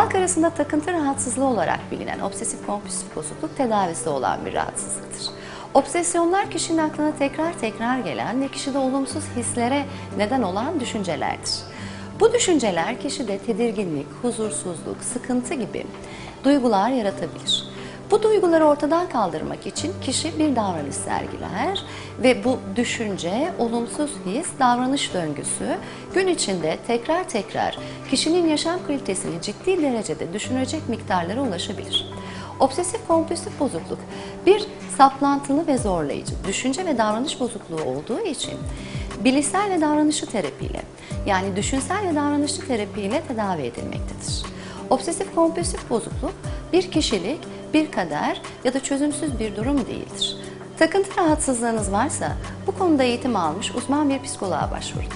Halk arasında takıntı rahatsızlığı olarak bilinen obsesif kompulsif bozukluk tedavisi olan bir rahatsızlıktır. Obsesyonlar kişinin aklına tekrar tekrar gelen ve kişide olumsuz hislere neden olan düşüncelerdir. Bu düşünceler kişide tedirginlik, huzursuzluk, sıkıntı gibi duygular yaratabilir. Bu duyguları ortadan kaldırmak için kişi bir davranış sergiler ve bu düşünce, olumsuz his, davranış döngüsü gün içinde tekrar tekrar kişinin yaşam kalitesini ciddi derecede düşünecek miktarlara ulaşabilir. Obsesif kompulsif bozukluk bir saplantılı ve zorlayıcı düşünce ve davranış bozukluğu olduğu için bilişsel ve davranışçı terapiyle yani düşünsel ve davranışçı terapiyle tedavi edilmektedir. Obsesif kompulsif bozukluk bir kişilik, bir kader ya da çözümsüz bir durum değildir. Takıntı rahatsızlığınız varsa bu konuda eğitim almış uzman bir psikoloğa başvurun.